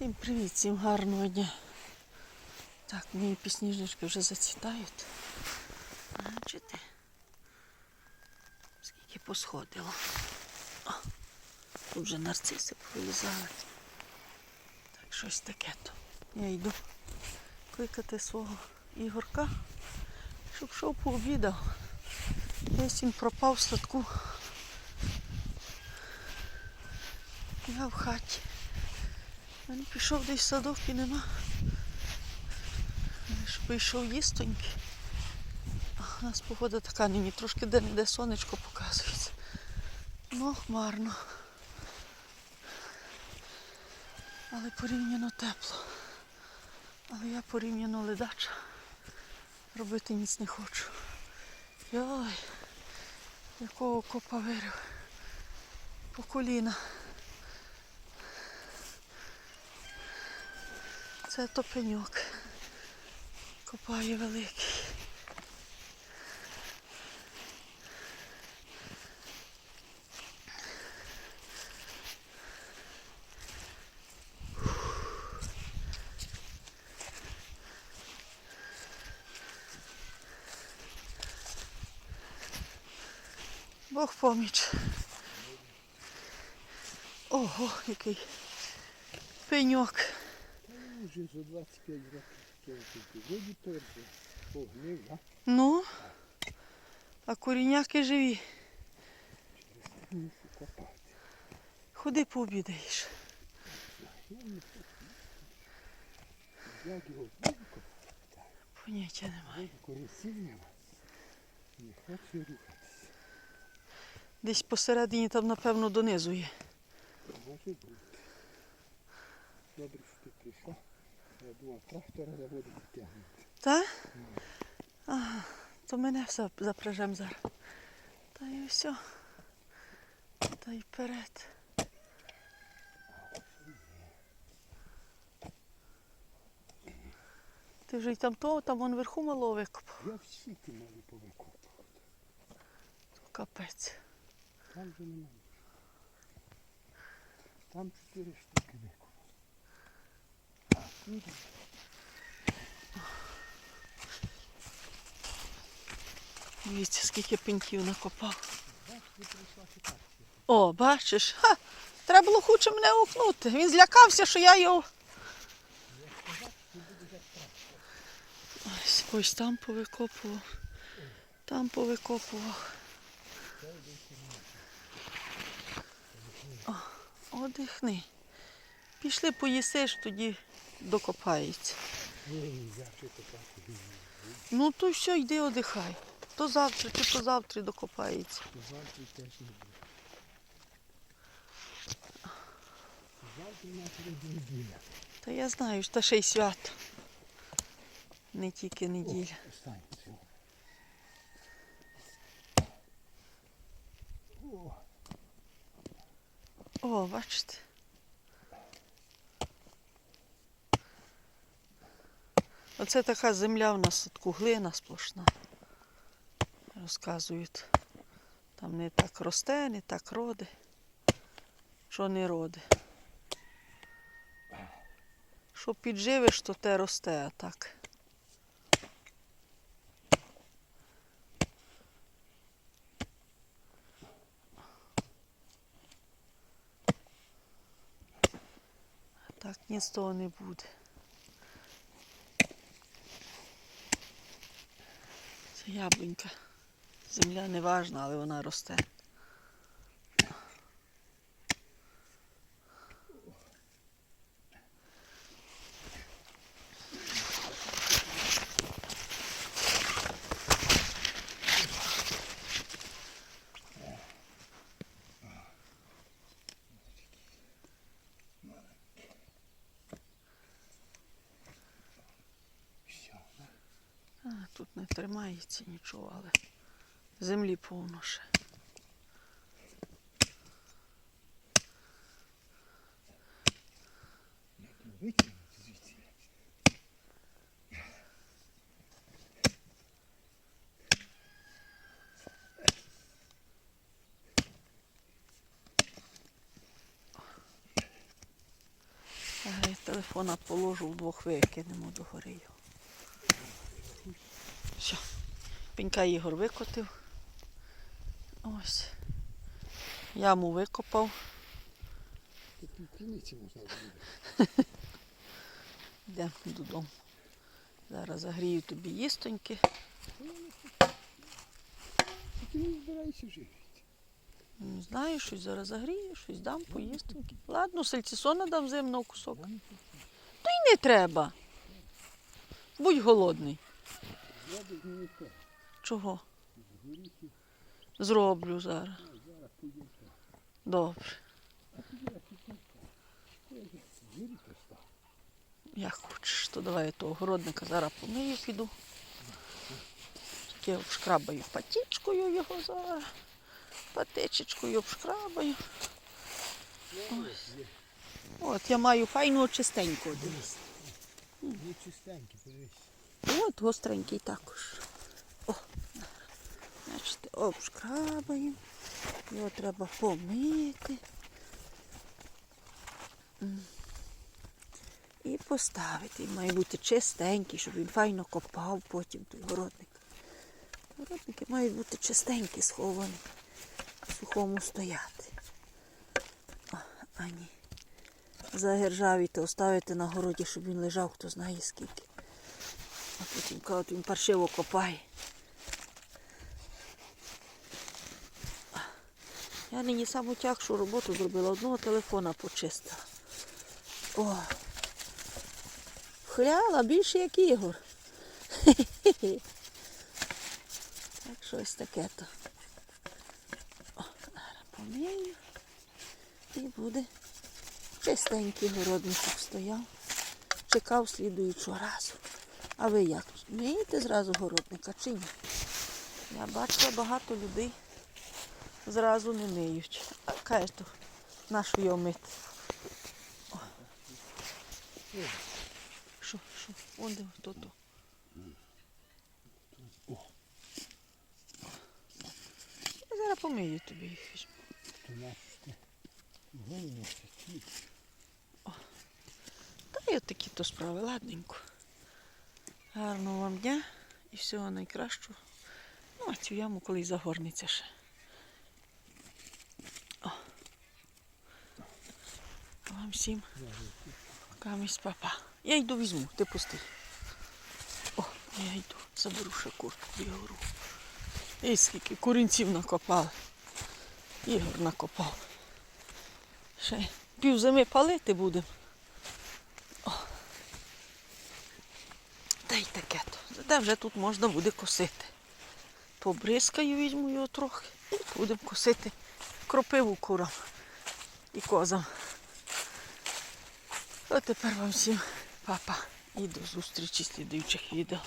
Всім привіт, всім гарного дня. Так, мої пісніжнички вже зацвітають. Бачите? Скільки посходило. О, тут вже нарциси повилізали. Так, щось таке то. Я йду кликати свого Ігорка, щоб йшов пообідав. Десь він пропав в садку. Я в хаті. Він пішов десь в садок і нема. Ж Прийшов їстоньки. А У нас погода така нині, трошки де-не-де сонечко показується. Ну, хмарно. Але порівняно тепло. Але я порівняно ледача. Робити ніц не хочу. Йой, якого копа вирив. По коліна. Це топеньок. Копає великий. Бог поміч. Ого, який пеньок. Вже за 25 років воді торби, погнив, а? Ну, а коріняки живі. Ходи пообідаєш. Як його копати? Поняття немає. Корисів нема. Не хочу рухатися. Десь посередині там, напевно, донизу є. Може бути. Добре, що ти прийшла. Я думав, трактора за воду відтягнути. Та? Ага, то мене все запряжем зараз. Та і все. Та й вперед. Ти вже й там того, там вон вверху мало викопав. Я всі ті мали повикопувати. Капець. Там же немає. Там чотири штуки Дивіться, скільки пеньків накопав. О, бачиш, ха, треба було хуче мене гукнути. Він злякався, що я його. Ось, ось там повикопував. Там повикопував. О, одихни. Пішли поїсиш, тоді докопається. Ну то все, йди одихай. То завтра, чи то завтра докопається. Завтра теж не буде. Завтра нас неділя. Та я знаю, що та ще й свято. Не тільки неділя. О, бачите. Оце така земля в нас садку, глина сплошна. Розказують. Там не так росте, не так роде. Що не роде. Що підживиш, то те росте, а так. Так ні з того не буде. Яблунька. Земля не важна, але вона росте. все. А, тут не тримається нічого, але землі повно ще. Телефона положу вдвох викинемо до гори його. Все. Пенька Ігор викотив. Ось. Яму викопав. Йдемо додому. Зараз загрію тобі їстоньки. Не знаю, щось зараз загрію, щось дам поїстоньки. Ладно, сальцісона дам зимного кусок. То й не треба. Будь голодний. Я. Чого? Зроблю зараз. Добре. Як хочеш, то давай я того городника зараз помию, піду. Таке обшкрабаю патічкою його зараз. Патичечкою обшкрабаю. Ось. От я маю файного чистенького. дивись. Не чистенькі, подивись. От гостренький також. О, бачите, обшкрабаємо. Його треба помити. І поставити. Він має бути чистенький, щоб він файно копав потім той городник. Городники мають бути чистенькі, сховані, в сухому стояти. О, а ні. Загержавіте, оставити на городі, щоб він лежав, хто знає скільки. А потім кажуть, він паршиво копає. Я нині саму тягшу роботу зробила, одного телефона почистила. О! Хляла більше як Ігор. Так щось таке то. Зараз помию. І буде чистенький городничок стояв. Чекав слідуючого разу. А ви як? Миєте зразу городника чи ні? Я бачила багато людей зразу не миють. А кажуть, то нашу його мити. Що, що? Он де хто то. Я зараз помию тобі їх. візьму. То. Та й от такі то справи, ладненько. Гарного вам дня і всього найкращого. Ну, а цю яму колись загорнеться ще. Вам всім камість папа. Я йду візьму, ти пусти. О, я йду, заберу ще куртку Ігору. І скільки курінців накопали. Ігор накопав. Ще пів зими палити будемо. Та й таке то. Зате вже тут можна буде косити. Побризкаю, візьму його трохи і будемо косити кропиву курам і козам. А тепер вам всім папа і до зустрічі в слідуючих відео.